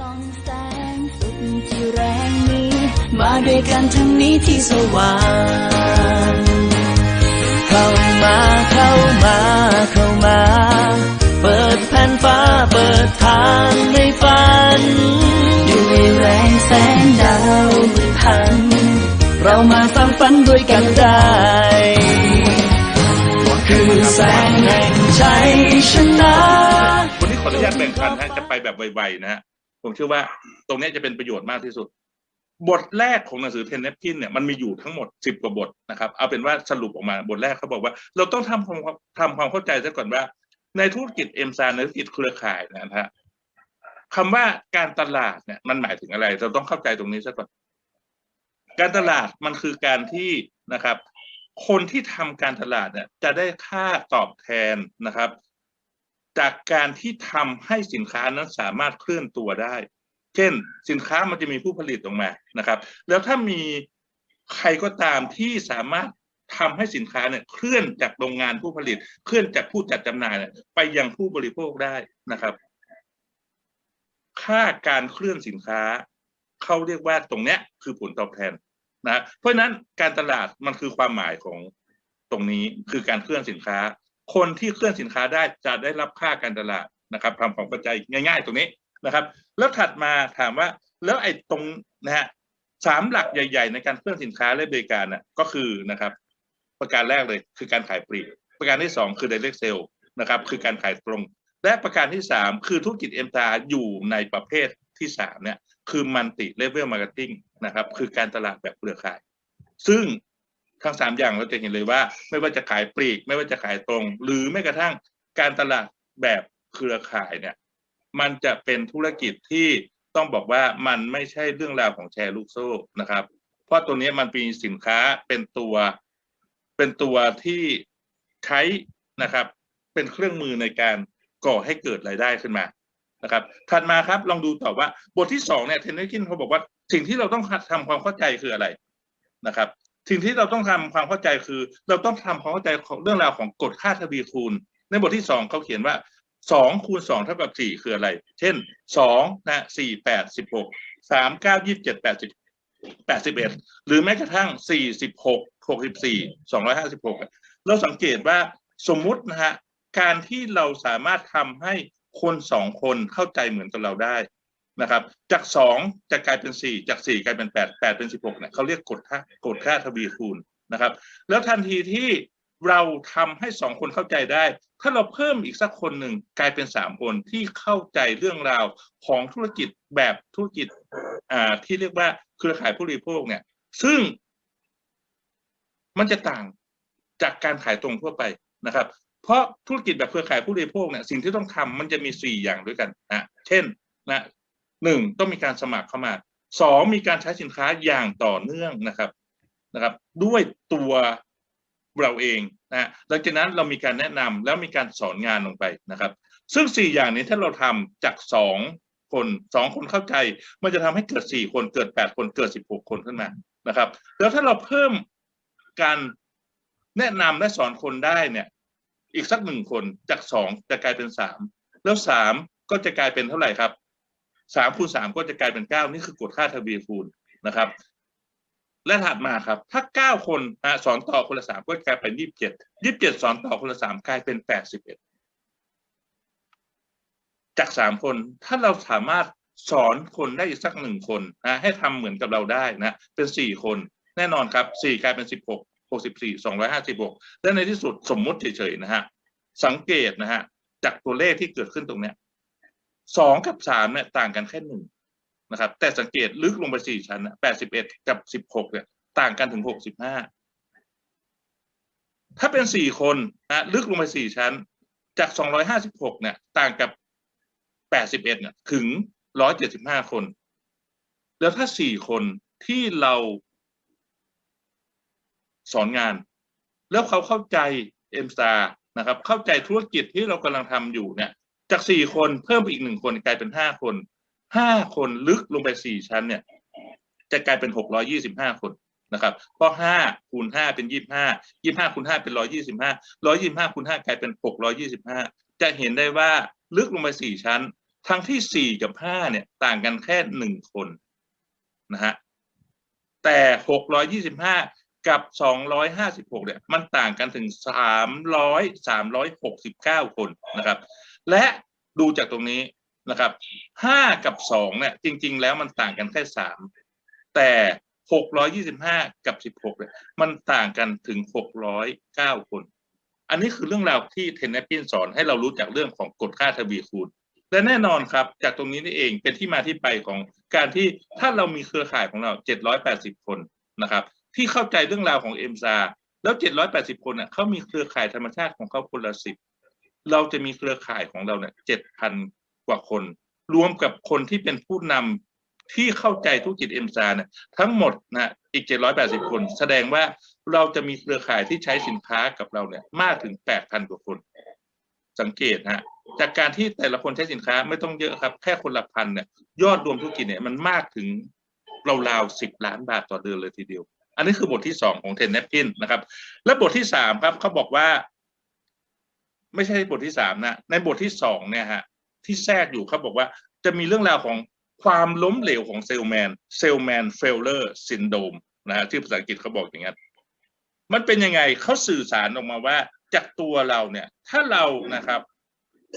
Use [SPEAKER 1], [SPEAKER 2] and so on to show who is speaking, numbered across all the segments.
[SPEAKER 1] ส่องแสงสุดที่แรงนี้ มาด้วยกันทั้งนี้ที่สว่างเข้ามาเข้ามาเข้ามา เปิดแผ่นฟ้าเปิดทางในฝันด้วยแรงแสงดาวมืดพัน เรามาฟังฝันด้วยกันได้คือแสงแห่งชัยชนะ
[SPEAKER 2] วันนี้ขออนุญาตแบ่งปันนะจะไปแบบไวๆนะฮะ ผมเชื่อว่าตรงนี้จะเป็นประโยชน์มากที่สุด บทแรกของหนังสือเทนเนปกินเนี่ยมันมีอยู่ทั้งหมดสิบกว่าบทนะครับเอาเป็นว่าสรุปออกมาบทแรกเขาบอกว่า เราต้องทำความทำความเข้าใจซะก่อนว่า ในธุรกิจเอ็มซาในธุรกิจเครือข่ายนะฮะคำว่าการตลาดเนี่ยมันหมายถึงอะไร เราต้องเข้าใจตรงนี้ซะก่อน การตลาดมันคือการที่นะครับ คนที่ทำการตลาดเนี่ยจะได้ค่าตอบแทนนะครับ จากการที่ทำให้สินค้านั้นสามารถเคลื่อนตัวได้ เช่น สินค้ามันจะมีผู้ผลิตออกมานะครับ แล้วถ้ามีใครก็ตามที่สามารถทำให้สินค้าเนี่ยเคลื่อนจากโรงงานผู้ผลิต เคลื่อนจากผู้จัดจำหน่ายเนี่ยไปยังผู้บริโภคได้นะครับ ค่าการเคลื่อนสินค้าเขาเรียกว่าตรงเนี้ยคือผลตอบแทนนะเพราะฉะนั้นการตลาดมันคือความหมายของตรงนี้คือการเคลื่อนสินค้า คนที่เคลื่อนสินค้าได้จะได้รับค่าการตลาดนะครับทำความเข้าใจง่าย ๆ ตรงนี้นะครับ แล้วถัดมาถามว่าแล้วไอ้ตรงนะฮะสามหลักใหญ่ ๆ ในการเคลื่อนสินค้าและบริการน่ะก็คือนะครับ ประการแรกเลยคือการขายปลีกประการที่สองคือ direct sale นะครับคือการขายตรง และประการที่สามคือธุรกิจเอ็มตาอยู่ในประเภทที่สามเนี่ยคือมันติเลเวลมาร์เก็ตติ้งนะครับคือการตลาดแบบเครือข่าย ซึ่ง ทั้งสามอย่างเราจะเห็นเลยว่า ไม่ว่าจะขายปลีก ไม่ว่าจะขายตรง หรือแม้กระทั่งการตลาดแบบเครือข่ายเนี่ย มันจะเป็นธุรกิจที่ต้องบอกว่ามันไม่ใช่เรื่องราวของแชร์ลูกโซ่นะครับ เพราะตัวนี้มันมีสินค้าเป็นตัวเป็นตัวที่ใช้นะครับ เป็นเครื่องมือในการก่อให้เกิดรายได้ขึ้นมานะครับถัดมาครับลองดูต่อว่าบทที่สองเนี่ยเทนนิสกินเขาบอกว่าสิ่งที่เราต้องทำความเข้าใจคืออะไรนะครับ สิ่งที่เราต้องทำความเข้าใจคือ เราต้องทำความเข้าใจของเรื่องราวของกฎค่าทวีคูณ ในบทที่สองเขาเขียนว่าสองคูณสองเท่ากับสี่คืออะไร เช่นสองนะสี่แปดสิบหกสามเก้ายี่สิบเจ็ดแปดสิบแปดสิบเอ็ดหรือแม้กระทั่งสี่สิบหกหกสิบสี่สองร้อยห้าสิบหกเราสังเกตว่าสมมุตินะฮะการที่เราสามารถทำให้คนสองคนเข้าใจเหมือนกับเราได้ นะครับจากสองจะกลายเป็นสี่จากสี่กลายเป็นแปดแปดเป็นสิบหกเนี่ยเขาเรียกกฎค่ากฎค่าทวีคูณนะครับ แล้วทันทีที่เราทำให้สองคนเข้าใจได้ ถ้าเราเพิ่มอีกสักคนหนึ่งกลายเป็นสามคนที่เข้าใจเรื่องราวของธุรกิจแบบธุรกิจอ่าที่เรียกว่าเครือข่ายผู้บริโภคเนี่ย ซึ่งมันจะต่างจากการขายตรงทั่วไปนะครับ เพราะธุรกิจแบบเครือข่ายผู้บริโภคเนี่ยสิ่งที่ต้องทำมันจะมีสี่อย่างด้วยกันนะเช่นนะ หนึ่งต้องมีการสมัครเข้ามาสองมีการใช้สินค้าอย่างต่อเนื่องนะครับนะครับ ด้วยตัวเราเองนะหลังจากนั้นเรามีการแนะนำแล้วมีการสอนงานลงไปนะครับ ซึ่งสี่อย่างนี้ถ้าเราทำจากสองคนสองคนเข้าใจ มันจะทำให้เกิดสี่คนเกิดแปดคนเกิดสิบหกคนขึ้นมานะครับ แล้วถ้าเราเพิ่มการแนะนำและสอนคนได้เนี่ย อีกสักหนึ่งคนจากสองจะกลายเป็นสามแล้วสามก็จะกลายเป็นเท่าไหร่ครับ สามคูณสามก็จะกลายเป็นเก้านี่คือกฎค่าทวีคูณนะครับ และถัดมาครับ ถ้าเก้าคนอะสอนต่อคนละสามก็กลายเป็นยี่สิบเจ็ดยี่สิบเจ็ดสอนต่อคนละสามกลายเป็นแปดสิบเอ็ดจากสามคนถ้าเราสามารถสอนคนได้อีกสักหนึ่งคนนะให้ทำเหมือนกับเราได้นะ เป็นสี่คน แน่นอนครับสี่กลายเป็นสิบหกหกสิบสี่สองร้อยห้าสิบหกและในที่สุดสมมุติเฉยๆนะฮะสังเกตนะฮะจากตัวเลขที่เกิดขึ้นตรงเนี้ย สองกับสามเนี่ยต่างกันแค่หนึ่งนะครับ แต่สังเกตลึกลงไปสี่ชั้นแปดสิบเอ็ดกับสิบหกเนี่ย ต่างกันถึงหกสิบห้าถ้าเป็นสี่คนนะลึกลงไปสี่ชั้น จากสองร้อยห้าสิบหกเนี่ย ต่างกับแปดสิบเอ็ดเนี่ยถึงร้อยเจ็ดสิบห้าคน แล้วถ้าสี่คนที่เราสอนงาน แล้วเขาเข้าใจเอ็มซานะครับ เข้าใจธุรกิจที่เรากำลังทำอยู่เนี่ย จากสี่คนเพิ่มไปอีกหนึ่งคนกลายเป็นห้าคนห้าคนลึกลงไปสี่ชั้นเนี่ย จะกลายเป็นหกร้อยี่สิบห้าคนนะครับเพราะห้าคูณห้าเป็นยี่ห้ายี่ห้าคูณห้าเป็นร้อยี่สิบห้าร้อยี่ห้าคูณห้ากลายเป็นหกร้อยี่สิบห้าจะเห็นได้ว่าลึกลงไปสี่ชั้น ทั้งที่สี่กับห้าเนี่ยต่างกันแค่หนึ่งคนนะฮะแต่หกร้อยยี่สิบห้า กับสองร้อยห้าสิบหกเนี่ย มันต่างกันถึงสามร้อยสามร้อยหกสิบเก้าคนนะครับ และดูจากตรงนี้นะครับห้ากับสองเนี่ย จริง ๆ แล้วมันต่างกันแค่สามแต่หกร้อยยี่สิบห้ากับสิบหกเนี่ย มันต่างกันถึงหกร้อยเก้าคน อันนี้คือเรื่องราวที่เทนเนปปินสอนให้เรารู้จักเรื่องของกฎค่าทวีคูณ และแน่นอนครับ จากตรงนี้นี่เองเป็นที่มาที่ไปของการที่ถ้าเรามีเครือข่ายของเรา 780 คนนะครับ ที่เข้าใจเรื่องราวของเอ็มซาแล้ว 780 คนเน่ะเขามีเครือข่ายธรรมชาติของเขาคนละสิบเราจะมีเครือข่ายของเราเนี่ย 7,000 กว่าคน รวมกับคนที่เป็นผู้นำที่เข้าใจธุรกิจเอ็มซาเนี่ยทั้งหมดนะอีก 780 คน แสดงว่าเราจะมีเครือข่ายที่ใช้สินค้ากับเราเนี่ย มากถึง 8,000 กว่าคน สังเกตฮะจากการที่แต่ละคนใช้สินค้าไม่ต้องเยอะครับ แค่คนละพันเนี่ยยอดรวมธุรกิจเนี่ยมันมากถึงราวๆสิบล้านบาทต่อเดือนเลยทีเดียว อันนี้คือบทที่สองของเทนเนปกินนะครับ และบทที่สามครับเขาบอกว่า ไม่ใช่บทที่สามนะในบทที่สองเนี่ยฮะที่แทรกอยู่เขาบอกว่าจะมีเรื่องราวของความล้มเหลวของเซลแมนเซลแมนเฟลเลอร์ซินโดมนะฮะที่ภาษาอังกฤษเขาบอกอย่างนั้นมันเป็นยังไงเขาสื่อสารออกมาว่าจากตัวเราเนี่ย ถ้าเรานะครับ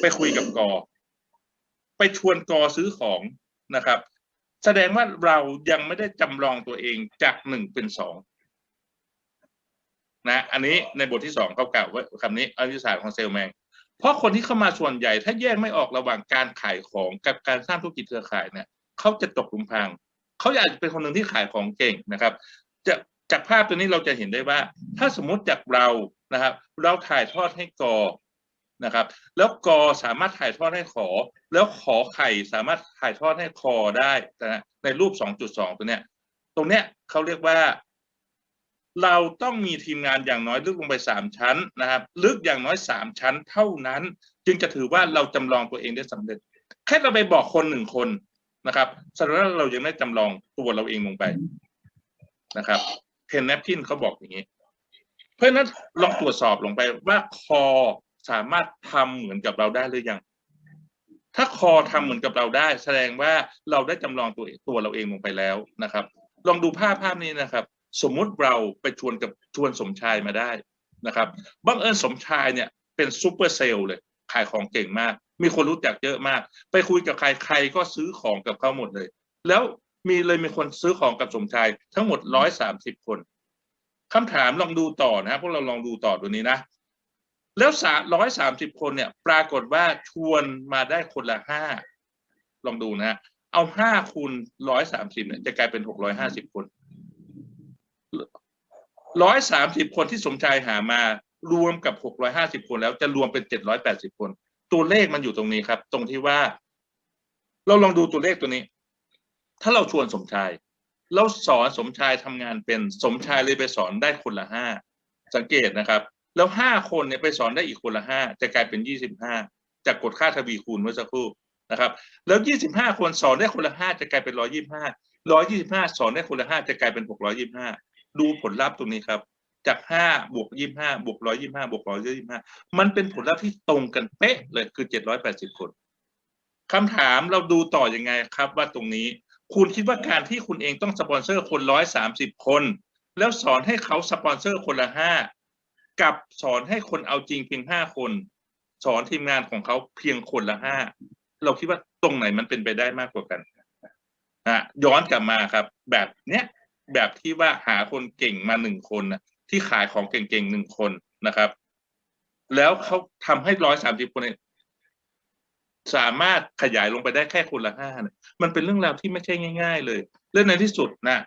[SPEAKER 2] ไปคุยกับกอ ไปชวนกอซื้อของนะครับ แสดงว่าเรายังไม่ได้จำลองตัวเองจากหนึ่งเป็นสองนะ อันนี้ในบทที่สองเขากล่าวไว้คำนี้อริยศาสตร์ของเซลแมนเพราะคนที่เข้ามาส่วนใหญ่ ถ้าแยกไม่ออกระหว่างการขายของกับการสร้างธุรกิจเครือข่ายเนี่ยเขาจะตกหลุมพรางเขาอยากจะเป็นคนหนึ่งที่ขายของเก่งนะครับจะจากภาพตัวนี้เราจะเห็นได้ว่า ถ้าสมมติจากเรานะครับ เราถ่ายทอดให้กอ นะครับ แล้วกอสามารถถ่ายทอดให้ขอ แล้วขอไข่สามารถถ่ายทอดให้คอได้นะในรูป 2.2 ตัวเนี้ย ตรงเนี้ยเขาเรียกว่า เราต้องมีทีมงานอย่างน้อยลึกลงไปสามชั้นนะครับ ลึกอย่างน้อยสามชั้นเท่านั้น จึงจะถือว่าเราจำลองตัวเองได้สำเร็จ แค่เราไปบอกคนหนึ่งคนนะครับแสดงว่าเรายังไม่จำลองตัวเราเองลงไปนะครับเทนแนปกินเขาบอกอย่างนี้ เพราะฉะนั้นลองตรวจสอบลงไปว่าคอ สามารถทำเหมือนกับเราได้หรือยัง ถ้าคอทำเหมือนกับเราได้ แสดงว่าเราได้จำลองตัวตัวเราเองลงไปแล้วนะครับ ลองดูภาพภาพนี้นะครับ สมมุติเราไปชวนกับชวนสมชายมาได้นะครับบังเอิญสมชายเนี่ยเป็นซูเปอร์เซลล์เลย ขายของเก่งมาก มีคนรู้จักเยอะมาก ไปคุยกับใครใครก็ซื้อของกับเขาหมดเลย แล้วมีเลยมีคนซื้อของกับสมชายทั้งหมดร้อยสามสิบคนคำถามลองดูต่อนะพวกเราลองดูต่อตัวนี้นะ แล้วสามร้อยสามสิบคนเนี่ย ปรากฏว่าชวนมาได้คนละห้าลองดูนะฮะเอาห้าคูณร้อยสามสิบเนี่ยจะกลายเป็นหกร้อยห้าสิบคนร้อยสามสิบคนที่สมชายหามารวมกับหกร้อยห้าสิบคนแล้วจะรวมเป็นเจ็ดร้อยแปดสิบคน ตัวเลขมันอยู่ตรงนี้ครับ ตรงที่ว่า เราลองดูตัวเลขตัวนี้ ถ้าเราชวนสมชายเราสอนสมชายทำงานเป็นสมชายเลยไปสอนได้คนละห้าสังเกตนะครับ แล้วห้าคนเนี่ยไปสอนได้อีกคนละห้าจะกลายเป็นยี่สิบห้าจากกฎค่าทวีคูณเมื่อสักครู่นะครับ แล้วยี่สิบห้าคนสอนได้คนละห้าจะกลายเป็นร้อยี่ห้าร้อยี่สิบห้าสอนได้คนละห้าจะกลายเป็นหกร้อยี่ห้าดูผลลัพธ์ตรงนี้ครับ จากห้าบวกยี่ห้าบวกร้อยี่ห้าบวกร้อยยี่ห้ามันเป็นผลลัพธ์ที่ตรงกันเป๊ะเลยคือเจ็ดร้อยแปดสิบคนคำถามเราดูต่อยังไงครับว่าตรงนี้ คุณคิดว่าการที่คุณเองต้องสปอนเซอร์คนร้อยสามสิบคน แล้วสอนให้เขาสปอนเซอร์คนละห้า กับสอนให้คนเอาจริงเพียงห้าคน สอนทีมงานของเขาเพียงคนละห้าเราคิดว่าตรงไหนมันเป็นไปได้มากกว่ากันอะย้อนกลับมาครับ แบบเนี้ยแบบที่ว่าหาคนเก่งมาหนึ่งคนนะที่ขายของเก่งๆหนึ่งคนนะครับ แล้วเขาทำให้ร้อยสามสิบคนสามารถขยายลงไปได้แค่คนละห้าเนี่ยมันเป็นเรื่องราวที่ไม่ใช่ง่าย ๆ เลยและในที่สุดนะ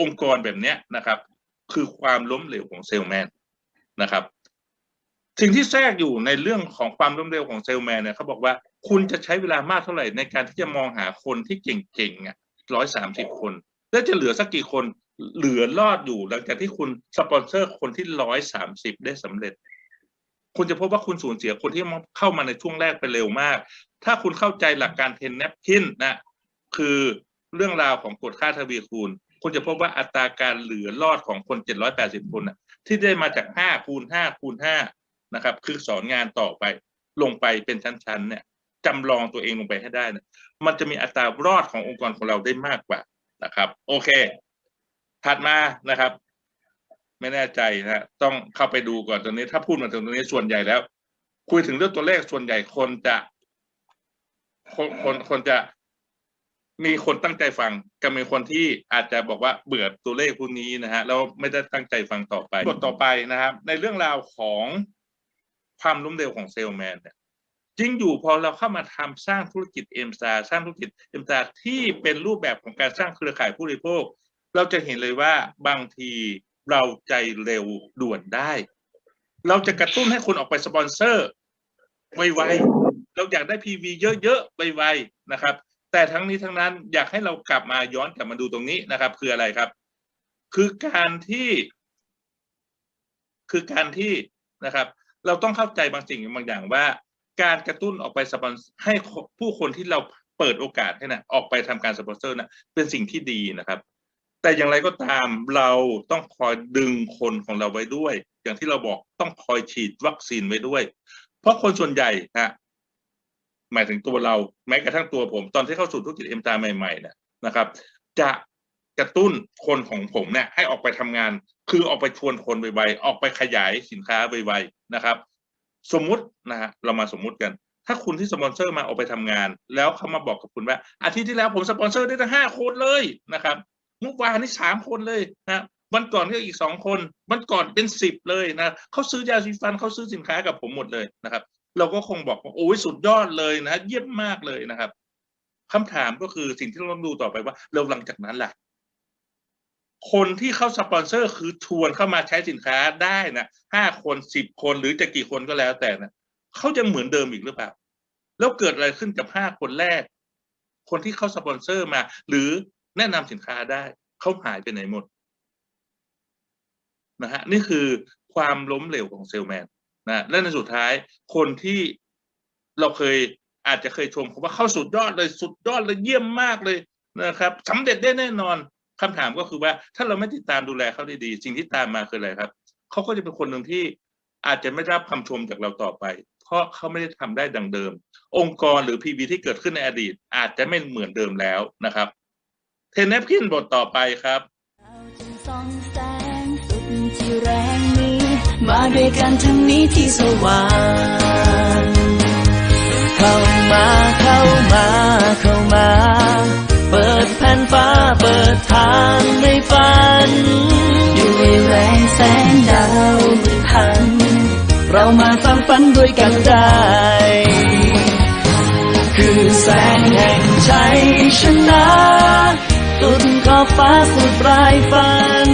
[SPEAKER 2] องค์กรแบบเนี้ยนะครับ คือความล้มเหลวของเซลแมน นะครับสิ่งที่แทรกอยู่ในเรื่องของความล้มเหลวของเซลแมนเนี่ยเขาบอกว่าคุณจะใช้เวลามากเท่าไหร่ในการที่จะมองหาคนที่เก่งๆอะร้อยสามสิบคน แล้วจะเหลือสักกี่คนเหลือรอดอยู่หลังจากที่คุณสปอนเซอร์คนที่ร้อยสามสิบได้สำเร็จ คุณจะพบว่าคุณสูญเสียคนที่เข้ามาในช่วงแรกไปเร็วมาก ถ้าคุณเข้าใจหลักการเทนแนปคินนะคือเรื่องราวของกฎค่าทวีคูณ คุณจะพบว่าอัตราการเหลือรอดของคนเจ็ดร้อยแปดสิบคนนะที่ได้มาจากห้าคูณห้าคูณห้านะครับ คือสอนงานต่อไป ลงไปเป็นชั้นๆ เนี่ยจำลองตัวเองลงไปให้ได้นะมันจะมีอัตรารอดขององค์กรของเราได้มากกว่านะครับ โอเค ถัดมานะครับ ไม่แน่ใจนะฮะต้องเข้าไปดูก่อนตอนนี้ ถ้าพูดมาถึงตรงนี้ส่วนใหญ่แล้ว คุยถึงเรื่องตัวเลขส่วนใหญ่คนจะ คนคนคนจะ มีคนตั้งใจฟังกับมีคนที่อาจจะบอกว่าเบื่อตัวเลขพวกนี้นะฮะแล้วไม่ได้ตั้งใจฟังต่อไปบทต่อไปนะครับ ในเรื่องราวของความล้มเหลวของเซลแมนเนี่ยจริงอยู่พอเราเข้ามาทำสร้างธุรกิจเอ็มซาสร้างธุรกิจเอ็มซาที่เป็นรูปแบบของการสร้างเครือข่ายผู้บริโภค เราจะเห็นเลยว่าบางทีเราใจเร็วด่วนได้ เราจะกระตุ้นให้คนออกไปสปอนเซอร์ไวๆเราอยากได้ PV เยอะๆไวๆนะครับ แต่ทั้งนี้ทั้งนั้นอยากให้เรากลับมาย้อนกลับมาดูตรงนี้นะครับ คืออะไรครับ คือการที่ คือการที่นะครับ เราต้องเข้าใจบางสิ่งบางอย่างว่า การกระตุ้นออกไปสปอนให้ผู้คนที่เราเปิดโอกาสให้นะออกไปทำการสปอนเซอร์นะเป็นสิ่งที่ดีนะครับ แต่อย่างไรก็ตามเราต้องคอยดึงคนของเราไว้ด้วย อย่างที่เราบอกต้องคอยฉีดวัคซีนไว้ด้วย เพราะคนส่วนใหญ่นะ หมายถึงตัวเราแม้กระทั่งตัวผม ตอนที่เข้าสู่ธุรกิจเอ็มตาใหม่ๆเนี่ยนะครับ จะกระตุ้นคนของผมเนี่ยให้ออกไปทำงาน คือออกไปชวนคนไวๆออกไปขยายสินค้าไวๆนะครับ สมมุตินะฮะเรามาสมมุติกัน ถ้าคุณที่สปอนเซอร์มาออกไปทำงาน แล้วเขามาบอกกับคุณว่า อาทิตย์ที่แล้วผมสปอนเซอร์ได้ตั้งห้าคนเลยนะครับเมื่อวานนี่สามคนเลยนะวันก่อนก็อีกสองคนวันก่อนเป็นสิบเลยนะเขาซื้อยาสีฟันเขาซื้อสินค้ากับผมหมดเลยนะครับ เราก็คงบอกว่าโอ้ยสุดยอดเลยนะ เยี่ยมมากเลยนะครับคำถามก็คือสิ่งที่เราต้องดูต่อไปว่าเราหลังจากนั้นล่ะ คนที่เข้าสปอนเซอร์คือชวนเข้ามาใช้สินค้าได้นะห้าคนสิบคนหรือจะกี่คนก็แล้วแต่นะเขาจะเหมือนเดิมอีกหรือเปล่า แล้วเกิดอะไรขึ้นกับห้าคนแรก คนที่เข้าสปอนเซอร์มา หรือแนะนำสินค้าได้เขาหายไปไหนหมดนะฮะนี่คือความล้มเหลวของเซลแมน นะและในสุดท้ายคนที่เราเคยอาจจะเคยชมว่าเข้าสุดยอดเลยสุดยอดเลยเยี่ยมมากเลยนะครับสำเร็จได้แน่นอนคำถามก็คือว่าถ้าเราไม่ติดตามดูแลเขาดีๆสิ่งที่ตามมาคืออะไรครับเขาก็จะเป็นคนหนึ่งที่อาจจะไม่รับคำชมจากเราต่อไป เพราะเขาไม่ได้ทำได้ดังเดิม องค์กรหรือพีบีที่เกิดขึ้นในอดีต อาจจะไม่เหมือนเดิมแล้วนะครับ เทนเนปกินบทต่อไปครับ
[SPEAKER 1] มาด้วยกันทั้งนี้ที่สว่างเข้ามาเข้ามาเข้ามา เปิดแผ่นฟ้าเปิดทางในฝันด้วยแรงแสงดาวหัน เรามาฟังฝันด้วยกันได้ คือแสงแห่งชัยชนะสุดขอบฟ้าสุดปลายฝัน